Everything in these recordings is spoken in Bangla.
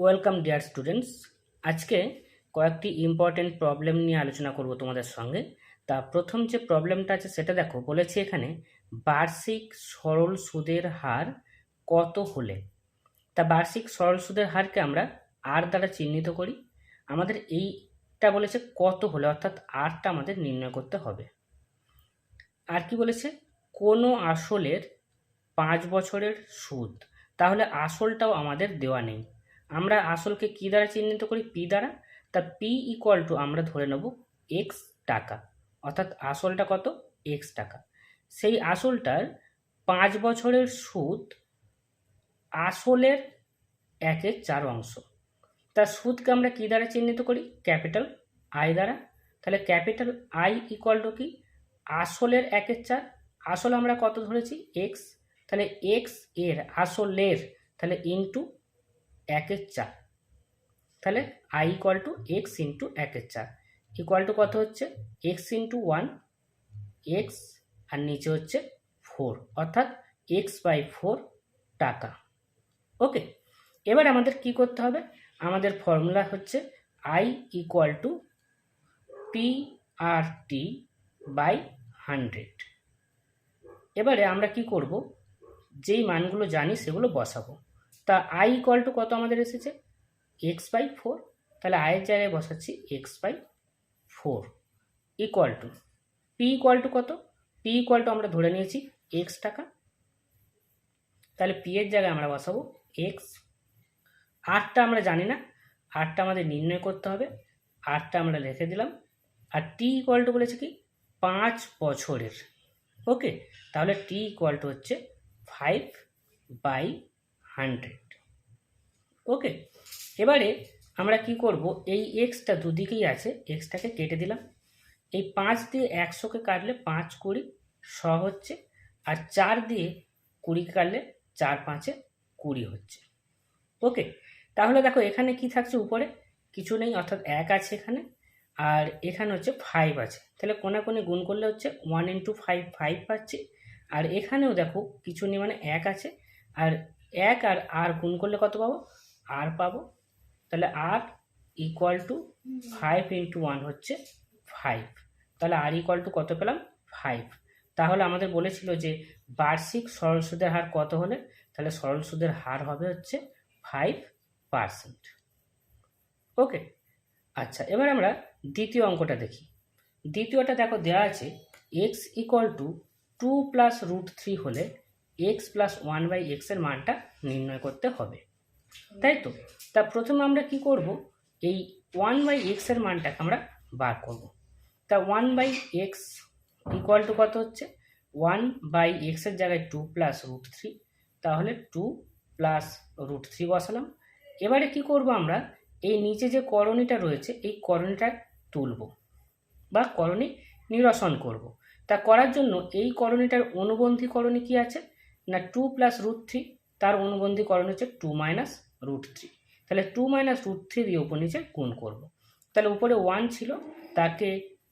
Welcome dear students. আজকে কয়েকটি ইম্পর্টেন্ট প্রবলেম নিয়ে আলোচনা করব তোমাদের সঙ্গে। তা প্রথম যে প্রবলেমটা আছে সেটা দেখো, বলেছি এখানে বার্ষিক সরল সুদের হার কত হলে? তা বার্ষিক সরল সুদের হারকে আমরা আর দ্বারা চিহ্নিত করি। আমাদের এইটা বলেছে কত হলে, অর্থাৎ আরটা আমাদের নির্ণয় করতে হবে। আর কি বলেছে? কোনো আসলের পাঁচ বছরের সুদ। তাহলে আসলটাও আমাদের দেওয়া নেই। আমরা আসলকে কি দ্বারা চিহ্নিত করি? পি দ্বারা। তা পি ইকুয়াল টু আমরা ধরে নেব এক্স টাকা। অর্থাৎ আসলটা কত? এক্স টাকা। সেই আসলটার পাঁচ বছরের সুদ আসলের একের চার অংশ। তার সুদকে আমরা কি দ্বারা চিহ্নিত করি? ক্যাপিটাল আই দ্বারা। তাহলে ক্যাপিটাল আই ইকুয়াল টু কি? আসলের একের চার। আসল আমরা কত ধরেছি? এক্স তাহলে এক্সের আসলের, তাহলে ইন্টু একের চার। তাহলে I equal to x into একের চার। ইকুয়াল টু কত হচ্ছে? এক্স ইন্টু ওয়ান এক্স আর নিচে হচ্ছে ফোর অর্থাৎ এক্স বাই ফোর টাকা। ওকে এবার আমাদের কি করতে হবে? আমাদের ফর্মুলা হচ্ছে I equal to P R T by hundred এবারে আমরা কি করব? যেই মানগুলো জানি সেগুলো বসাবো। তা আই ইকুয়াল টু কত আমাদের এসেছে? এক্স বাই ফোর তাহলে আয়ের জায়গায় বসাচ্ছি x by four equal to P equal to কত? পি ইকুয়াল টু আমরা ধরে নিয়েছি এক্স টাকা। তাহলে পি এর জায়গায় আমরা বসাবো এক্স আটটা আমরা জানি না। আটটা আমাদের নির্ণয় করতে হবে। আটটা আমরা লিখে দিলাম। আর টি ইকুয়াল টু বলেছে কি? পাঁচ বছরের। ওকে? তাহলে টি ইকুয়াল টু হচ্ছে ফাইভ বাই হান্ড্রেড। ওকে, এবারে আমরা কি করব? এই এক্সটা দুদিকেই আছে এক্সটাকে কেটে দিলাম। এই পাঁচ দিয়ে একশোকে কাটলে পাঁচ কুড়ি শ হচ্ছে, আর চার দিয়ে কুড়ি কাটলে চার পাঁচে কুড়ি হচ্ছে। ওকে, তাহলে দেখো এখানে কি থাকছে উপরে? কিছু নেই, অর্থাৎ এক আছে এখানে, আর এখানে হচ্ছে ফাইভ আছে। তাহলে কোনা কোনে গুণ করলে হচ্ছে ওয়ান ইন্টু ফাইভ ফাইভ পাচ্ছি। আর এখানেও দেখো কিছু নেই মানে এক আছে, আর এক আর আর গুণ করলে কত পাবো? আর পাবো। তাহলে R equal to five into one হচ্ছে ফাইভ তাহলে আর ইকুয়াল টু কত পেলাম? ফাইভ তাহলে আমাদের বলেছিল যে বার্ষিক সরল সুদের হার কত হলে? তাহলে সরল সুদের হার হবে হচ্ছে ফাইভ পার্সেন্ট ওকে? আচ্ছা এবার আমরা দ্বিতীয় অঙ্কটা দেখি। দ্বিতীয়টা দেখো দেওয়া আছে x equal to two plus root three হলে এক্স প্লাস ওয়ান বাই এক্সের মানটা নির্ণয় করতে হবে। তাই তো? তা প্রথমে আমরা কি করব? এই ওয়ান বাই এক্সের মানটাকে আমরা বার করব। তা one by x equal to কত হচ্ছে? ওয়ান বাই এক্সের জায়গায় টু প্লাস রুট থ্রি তাহলে টু প্লাস রুট থ্রি বসালাম। এবারে কি করব আমরা? এই নিচে যে করণীটা রয়েছে, এই করণীটা তুলব বা করণী নিরসন করব। তা করার জন্য এই করণীটার অনুবন্ধী করণী কি আছে? না টু প্লাস রুট থ্রি তার অনুবন্ধী করণ হচ্ছে টু মাইনাস রুট থ্রি তাহলে টু মাইনাস রুট থ্রি দিয়ে উপর নিচে গুণ করব। তাহলে উপরে ওয়ান ছিল, তাকে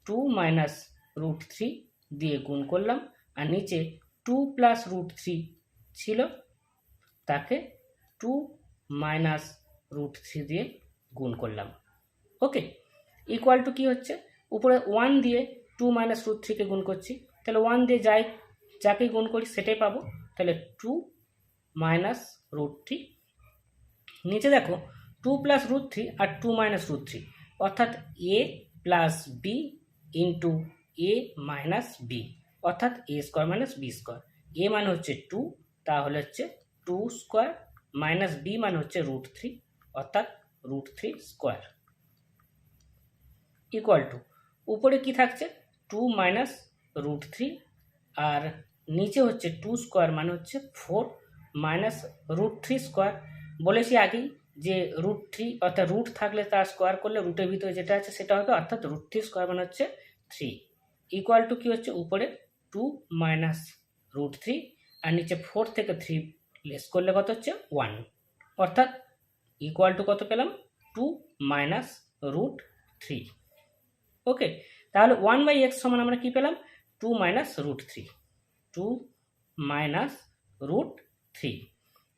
টু মাইনাস রুট থ্রি দিয়ে গুণ করলাম, আর নিচে টু প্লাস রুট থ্রি ছিল, তাকে টু মাইনাস রুট থ্রি দিয়ে গুণ করলাম। ওকে ইকুয়াল টু কী হচ্ছে? উপরে ওয়ান দিয়ে টু মাইনাস রুট থ্রিকে গুণ করছি। তাহলে ওয়ান দিয়ে যাই, যাকেই গুণ করি, সেটাই পাবো। তাহলে টু মাইনাস রুট থ্রি নিচে দেখো টু প্লাস রুট থ্রি আর টু মাইনাস রুট থ্রি অর্থাৎ A plus B into A minus B অর্থাৎ A square minus B square A মানে হচ্ছে টু তাহলে হচ্ছে টু স্কোয়ার মাইনাস বি মানে হচ্ছে রুট থ্রি অর্থাৎ root three square equal to উপরে কি থাকছে? টু মাইনাস রুট থ্রি আর নিচে হচ্ছে টু স্কোয়ার মানে হচ্ছে four minus root three square বলেছি আগেই যে রুট থ্রি অর্থাৎ রুট থাকলে তার স্কোয়ার করলে রুটের ভিতরে যেটা আছে সেটা হবে অর্থাৎ রুট থ্রি স্কোয়ার মানে হচ্ছে থ্রি ইকুয়াল টু কী হচ্ছে? উপরে টু মাইনাস রুট থ্রি আর নিচে ফোর থেকে থ্রি লেস করলে কত হচ্ছে? ওয়ান অর্থাৎ ইকুয়াল টু কত পেলাম? Two minus root three okay তাহলে ওয়ান বাই এক্স সমান আমরা কী পেলাম? Two minus root three two minus root three.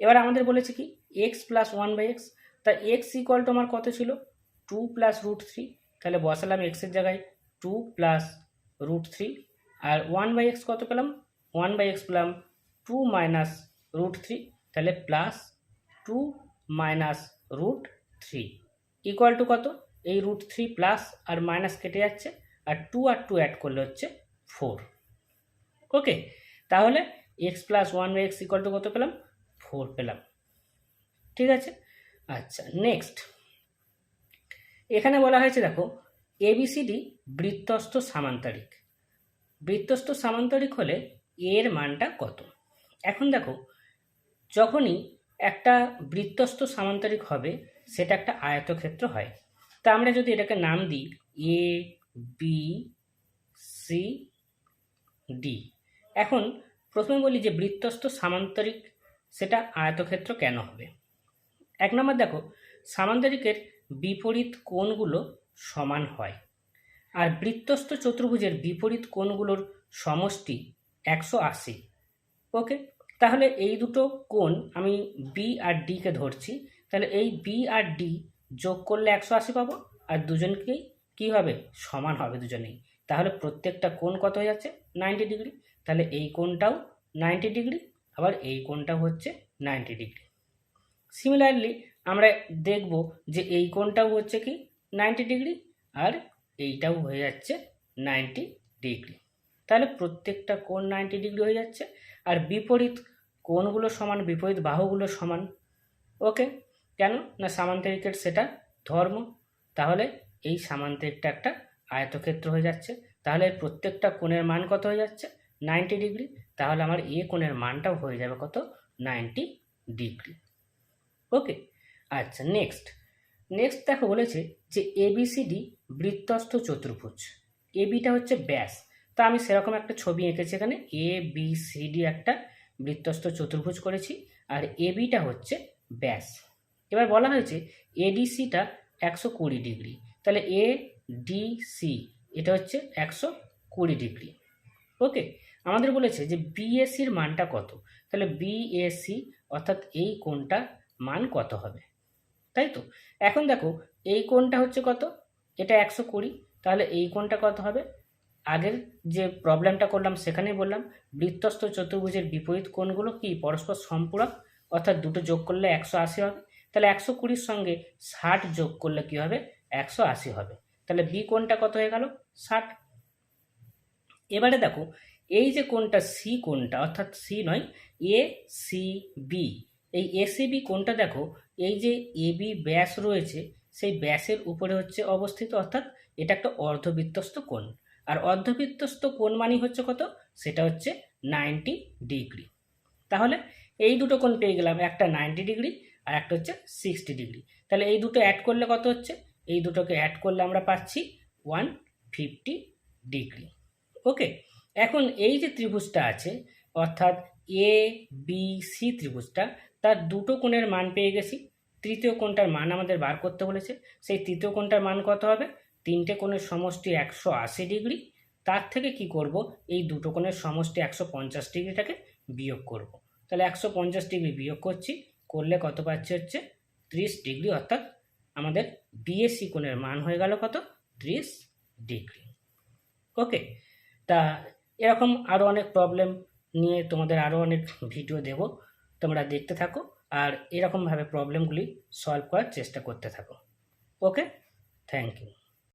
এবার আমাদের বলেছে কি, x plus one by x, তা এক্স ইকুয়াল টু আমার কত ছিল? Two plus root three. তাহলে বসালাম এক্সের জায়গায় টু প্লাস রুট থ্রি। আর ওয়ান বাই এক্স কত পেলাম? ওয়ান বাই এক্স পেলাম টু মাইনাস রুট থ্রি। তাহলে plus two minus root three. Equal to কত? এই রুট থ্রি প্লাস আর মাইনাস কেটে যাচ্ছে। আর টু আর টু অ্যাড করলে হচ্ছে ফোর। ওকে তাহলে x plus one x equal to কত পেলাম? ফোর পেলাম। ঠিক আছে? আচ্ছা নেক্সট এখানে বলা হয়েছে, দেখো এবিসিডি বৃত্তস্থ সামান্তরিক। বৃত্তস্থ সামান্তরিক হলে এর মানটা কত? এখন দেখো, যখনই একটা বৃত্তস্থ সামান্তরিক হবে, সেটা একটা আয়তক্ষেত্র হয়। তা আমরা যদি এটাকে নাম দিই এ বি সি ডি এখন প্রথমে বলি যে বৃত্তস্থ সামান্তরিক সেটা আয়তক্ষেত্র কেন হবে? এক নম্বর দেখো, সামান্তরিকের বিপরীত কোণগুলো সমান হয় আর বৃত্তস্থ চতুর্ভুজের বিপরীত কোণগুলোর সমষ্টি একশো আশি। ওকে, তাহলে এই দুটো কোণ আমি বি আর ডিকে ধরছি, তাহলে এই বি আর ডি যোগ করলে একশো আশি পাবো আর দুজনকেই কী হবে? সমান হবে দুজনেই। তাহলে প্রত্যেকটা কোণ কত হয়ে যাচ্ছে? Ninety degree. তাহলে এই কোণটাও নাইনটি ডিগ্রি আবার এই কোণটাও হচ্ছে নাইনটি ডিগ্রি সিমিলারলি আমরা দেখব যে এই কোণটাও হচ্ছে কি নাইনটি ডিগ্রি আর এইটাও হয়ে যাচ্ছে নাইনটি ডিগ্রি তাহলে প্রত্যেকটা কোণ নাইনটি ডিগ্রি হয়ে যাচ্ছে আর বিপরীত কোণগুলো সমান, বিপরীত বাহুগুলো সমান। ওকে কেন? না সামান্তরিকের সেটা ধর্ম। তাহলে এই সামান্তরিকটা একটা আয়তক্ষেত্র হয়ে যাচ্ছে। তাহলে প্রত্যেকটা কোণের মান কত হয়ে যাচ্ছে? নাইনটি ডিগ্রি, তাহলে আমার এ কোণের মানটাও হয়ে যাবে কত? Ninety degree. ওকে আচ্ছা নেক্সট নেক্সট দেখো বলেছে যে এবিসিডি বৃত্তস্থ চতুর্ভুজ। এবিটা হচ্ছে ব্যাস। তা আমি সেরকম একটা ছবি এঁকেছি এখানে। এ বি সি ডি একটা বৃত্তস্থ চতুর্ভুজ করেছি, আর এবিটা হচ্ছে ব্যাস। এবার বলা হয়েছে এডিসিটা একশো কুড়ি ডিগ্রি। তাহলে এ ডি সি এটা হচ্ছে একশো কুড়ি ডিগ্রি। ওকে আমাদের বলেছে যে বিএসির মানটা কত? তাহলে বিএসি অর্থাৎ এই কোণটা মান কত হবে? তাই তো? এখন দেখো, এই কোণটা হচ্ছে কত? এটা একশো কুড়ি, তাহলে এই কোণটা কত হবে? আগের যে প্রবলেমটা করলাম সেখানেই বললাম, বৃত্তস্থ চতুর্ভুজের বিপরীত কোণগুলো কি? পরস্পর সম্পূরক, অর্থাৎ দুটো যোগ করলে একশো আশি হবে। তাহলে একশো কুড়ির সঙ্গে ষাট যোগ করলে কি হবে? একশো আশি হবে। তাহলে বি কোণটা কত হয়ে গেল? ষাট। এবারে দেখো, এই যে কোনটা সি কোনটা, অর্থাৎ সি নয় এ সি বি এই এসিবি কোনটা দেখো, এই যে এবি ব্যাস রয়েছে, সেই ব্যাসের উপরে হচ্ছে অবস্থিত, অর্থাৎ এটা একটা অর্ধবৃত্তস্থ কোণ। আর অর্ধবৃত্তস্থ কোণ মানি হচ্ছে কত? সেটা হচ্ছে নাইনটি ডিগ্রি। তাহলে এই দুটো কোণ পেয়ে গেলাম, একটা নাইনটি ডিগ্রি আর একটা হচ্ছে সিক্সটি ডিগ্রি। তাহলে এই দুটো অ্যাড করলে কত হচ্ছে? এই দুটোকে অ্যাড করলে আমরা পাচ্ছি ওয়ান ফিফটি ডিগ্রি। ওকে এখন এই যে ত্রিভুজটা আছে, অর্থাৎ এ বি সি ত্রিভুজটা, তার দুটো কোণের মান পেয়ে গেছি। তৃতীয় কোণটার মান আমাদের বার করতে বলেছে। সেই তৃতীয় কোণটার মান কত হবে? তিনটে কোণের সমষ্টি একশো আশি ডিগ্রি। তার থেকে কি করব? এই দুটো কোণের সমষ্টি একশো পঞ্চাশ ডিগ্রিটাকে বিয়োগ করব। তাহলে একশো পঞ্চাশ ডিগ্রি বিয়োগ করছি, করলে কত পাচ্ছি হচ্ছে? ত্রিশ ডিগ্রি, অর্থাৎ আমাদের বিএসসি কোণের মান হয়ে গেল কত? ত্রিশ ডিগ্রি। ওকে তা এরকম আরও অনেক প্রবলেম নিয়ে তোমাদের আরও অনেক ভিডিও দেব। তোমরা দেখতে থাকো আর এরকমভাবে প্রবলেমগুলি সলভ করার চেষ্টা করতে থাকো। Okay thank you